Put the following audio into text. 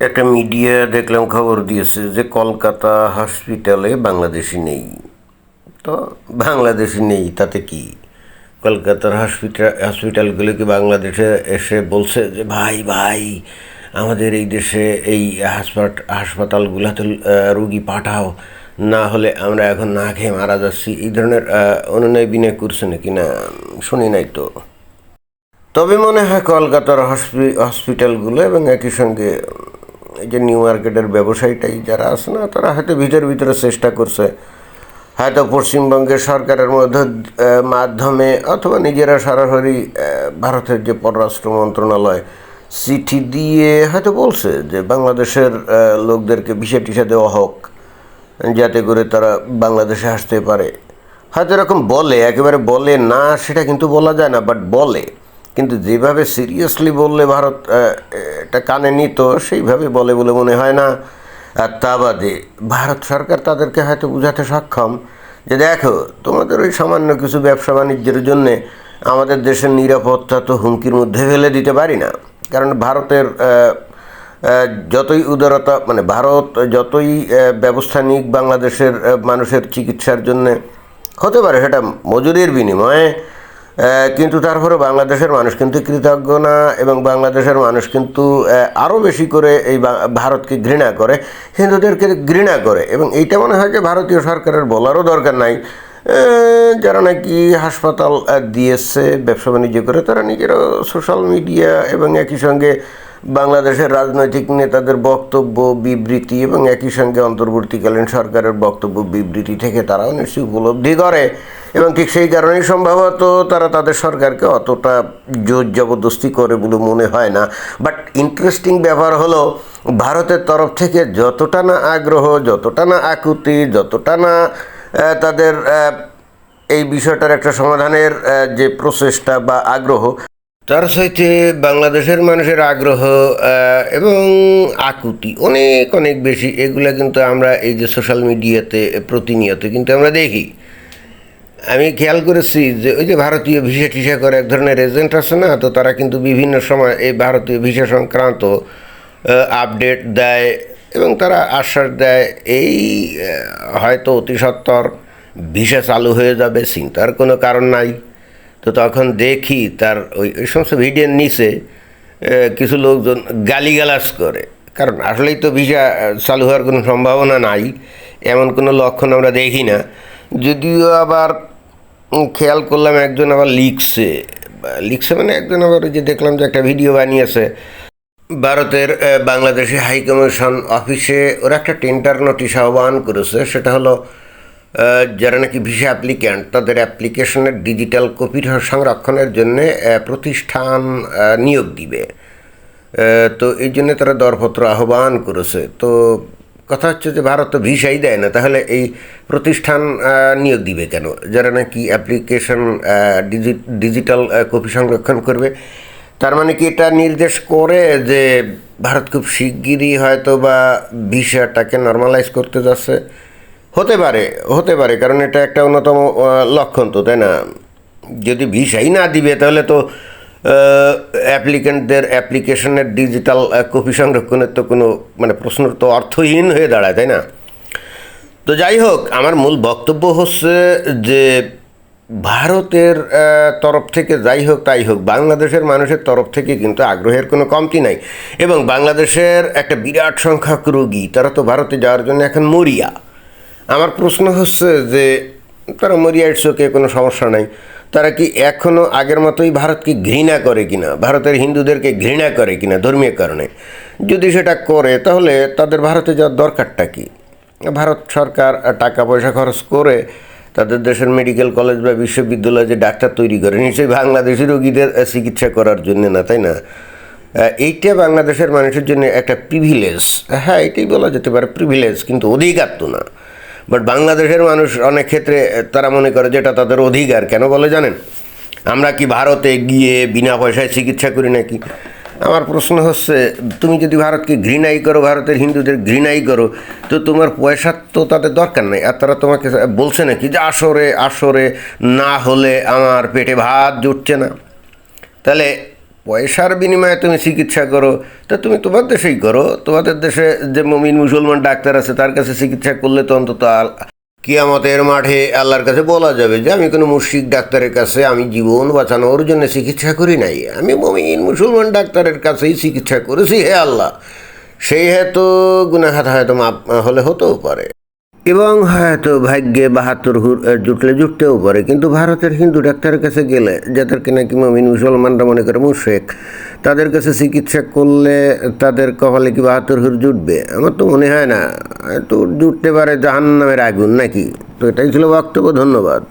একটা মিডিয়া দেখলাম খবর দিয়েছে যে কলকাতা হসপিটালে বাংলাদেশি নেই। তো বাংলাদেশি নেই, তাতে কি? কলকাতার হসপিটাল হসপিটালগুলো কি বাংলাদেশে এসে বলছে যে, ভাই ভাই, আমাদের এই দেশে এই হাসপাত হাসপাতালগুলোতে রুগী পাঠাও। না হলে আমরা এখন না খেয়ে মারা যাচ্ছি। এই ধরনের অনুনয় বিনয় করছে নাকি? না, শুনি নাই তো। তবে মনে হয় কলকাতার হসপি, হসপিটালগুলো এবং একই সঙ্গে যে নিউ মার্কেটের ব্যবসায়ীটাই যারা আছে না, তারা হয়তো ভিতর ভিতরে চেষ্টা করছে। হয়তো পশ্চিমবঙ্গের সরকারের মধ্যে মাধ্যমে অথবা নিজেরা সরাসরি ভারতের যে পররাষ্ট্র মন্ত্রণালয়, চিঠি দিয়ে হয়তো বলছে যে বাংলাদেশের লোকদেরকে ভিসা টিসা দেওয়া হোক, যাতে করে তারা বাংলাদেশে আসতে পারে। হয়তো এরকম বলে, একেবারে বলে না, সেটা কিন্তু বলা যায় না বাট বলে। কিন্তু যেভাবে সিরিয়াসলি বললে ভারত এটা কানে নিত, সেইভাবে বলে বলে মনে হয় না। আর তা বাদে ভারত সরকার তাদেরকে হয়তো বোঝাতে সক্ষম যে দেখো, তোমাদের ওই সামান্য কিছু ব্যবসা বাণিজ্যের জন্যে আমাদের দেশের নিরাপত্তা তো হুমকির মধ্যে ফেলে দিতে পারি না। কারণ ভারতের যতই উদারতা মানে ভারত যতই ব্যবস্থা নিক বাংলাদেশের মানুষের চিকিৎসার জন্যে, হতে পারে সেটা মজুরির বিনিময়ে কিন্তু তারপরে বাংলাদেশের মানুষ কিন্তু কৃতজ্ঞ না এবং বাংলাদেশের মানুষ কিন্তু আরও বেশি করে এই ভারতকে ঘৃণা করে, হিন্দুদেরকে ঘৃণা করে এবং এইটা মনে হয় যে ভারতীয় সরকারের বলারও দরকার নাই। যারা নাকি হাসপাতাল দিয়েছে, ব্যবসা বাণিজ্য করে, তারা নিজেরা সোশ্যাল মিডিয়া এবং একই সঙ্গে বাংলাদেশের রাজনৈতিক নেতাদের বক্তব্য, বিবৃতি এবং একই সঙ্গে অন্তর্বর্তীকালীন সরকারের বক্তব্য, বিবৃতি থেকে তারাও নিশ্চয়ই উপলব্ধি করে। এবং ঠিক সেই কারণেই সম্ভবত তারা তাদের সরকারকে অতটা জোর জবরদস্তি করে বলে মনে হয় না। বাট ইন্টারেস্টিং ব্যাপার হলো, ভারতের তরফ থেকে যতটা না আগ্রহ, যতটা না আকুতি, যতটা না তাদের এই বিষয়টার একটা সমাধানের যে প্রচেষ্টা বা আগ্রহ তার সাথে বাংলাদেশের মানুষের আগ্রহ এবং আকুতি অনেক অনেক বেশি। এগুলো কিন্তু আমরা এই যে সোশ্যাল মিডিয়াতে প্রতিনিয়ত কিন্তু আমরা দেখি। আমি খেয়াল করেছি যে ওই যে ভারতীয় ভিসা টিসা করে এক ধরনের এজেন্ট আছে না, তো তারা কিন্তু বিভিন্ন সময় এই ভারতীয় ভিসা সংক্রান্ত আপডেট দেয় এবং তারা আশ্বাস দেয়, এই হয়তো অতি সত্বর ভিসা চালু হয়ে যাবে, চিন্তার কোনো কারণ নাই। তো তখন দেখি তার ওই ওই সমস্ত ভিডিওর নিচে কিছু লোকজন গালিগালাজ করে। কারণ আসলেই তো ভিসা চালু হওয়ার কোনো সম্ভাবনা নাই, এমন কোনো লক্ষণ আমরা দেখি না। যদিও আবার খেয়াল করলাম একজন আবার লিখছে। লিখছে মানে একজন আবার ওই যে দেখলাম যে একটা ভিডিও বানিয়েছে। ভারতের বাংলাদেশে হাই কমিশন অফিসে ওরা একটা টেন্ডার নোটিশ আহ্বান করেছে, সেটা হলো যারা নাকি ভিসা অ্যাপ্লিক্যান্ট তাদের অ্যাপ্লিকেশনের ডিজিটাল কপির সংরক্ষণের জন্যে প্রতিষ্ঠান নিয়োগ দিবে। তো এই জন্য তারা দরপত্র আহ্বান করেছে। তো কথা হচ্ছে যে ভারত তো ভিসাই দেয় না, তাহলে এই প্রতিষ্ঠান নিয়োগ দিবে কেন? যারা নাকি অ্যাপ্লিকেশন ডিজিটাল কপি সংরক্ষণ করবে, তার মানে কি এটা নির্দেশ করে যে ভারত খুব শিগগিরই হয়তো বা ভিসাটাকে নর্মালাইজ করতে যাচ্ছে? হতে পারে হতে পারে, কারণ এটা একটা অন্যতম লক্ষণ তো, তাই না? যদি ভিসাই না দিবে, তাহলে তো অ্যাপ্লিকেন্টদের অ্যাপ্লিকেশনের ডিজিটাল কপি সংরক্ষণের তো কোনো মানে প্রশ্ন তো অর্থহীন হয়ে দাঁড়ায়, তাই না? তো যাই হোক, আমার মূল বক্তব্য হচ্ছে যে, ভারতের তরফ থেকে যাই হোক তাই হোক, বাংলাদেশের মানুষের তরফ থেকে কিন্তু আগ্রহের কোনো কমতি নাই। এবং বাংলাদেশের একটা বিরাট সংখ্যক রোগী, তারা তো ভারতে যাওয়ার জন্য এখন মরিয়া। আমার প্রশ্ন হচ্ছে যে, তারা মরিয়া ইটসোকে কোনো সমস্যা নাই। তারা কি এখনও আগের মতোই ভারতকে ঘৃণা করে কিনা? ভারতের হিন্দুদেরকে ঘৃণা করে কিনা ধর্মীয় কারণে? যদি সেটা করে, তাহলে তাদের ভারতে যাওয়ার দরকারটা কি? ভারত সরকার টাকা পয়সা খরচ করে তাদের দেশের মেডিকেল কলেজ বা বিশ্ববিদ্যালয়ে যে ডাক্তার তৈরি করে, নিশ্চয়ই বাংলাদেশি রোগীদের চিকিৎসা করার জন্য না, তাই না? এইটা বাংলাদেশের মানুষের জন্য একটা প্রিভিলেজ হ্যাঁ এটাই বলা যেতে পারে প্রিভিলেজ কিন্তু অধিকার তো না। বাট বাংলাদেশের মানুষ অনেক ক্ষেত্রে তারা মনে করে যেটা তাদের অধিকার। কেন বলে জানেন? আমরা কি ভারতে গিয়ে বিনা পয়সায় চিকিৎসা করি নাকি? আমার প্রশ্ন হচ্ছে, তুমি যদি ভারতকে ঘৃণাই করো, ভারতের হিন্দুদের ঘৃণাই করো, তো তোমার পয়সার তো তাদের দরকার নেই। আর তারা তোমাকে বলছে নাকি যে আসরে আসরে না হলে আমার পেটে ভাত জুটছে না। তাহলে পয়সার বিনিময়ে তুমি চিকিৎসা করো, তা তুমি তোমার দেশেই করো। তোমাদের দেশে যে মমিন মুসলমান ডাক্তার আছে, তার কাছে চিকিৎসা করলে তো অন্তত কিয়ামতের মাঠে আল্লাহর কাছে বলা যাবে যে, আমি কোনো মুশরিক ডাক্তারের কাছে আমি জীবন বাঁচানোর জন্য চিকিৎসা করি নাই। আমি মমিন মুসলমান ডাক্তারের কাছেই চিকিৎসা করেছি, হে আল্লাহ। সেই হেতু গুনাহাত হয়তো মাপ হলে হতেও পারে। এবং হয়তো ভাগ্যে বাহাত্তর জুটলে জুটতেও পারে। কিন্তু ভারতের হিন্দু ডাক্তারের কাছে গেলে যাদেরকে নাকি মমিন মুসলমানরা মনে করে মুশেক, তাদের কাছে চিকিৎসা করলে তাদের কপালে কি বাহাত্তর হুর জুটবে? আমার তো মনে হয় না। তো জুটতে পারে জাহান্নামের আগুন নাকি? তো এটাই ছিল বক্তব্য, ধন্যবাদ।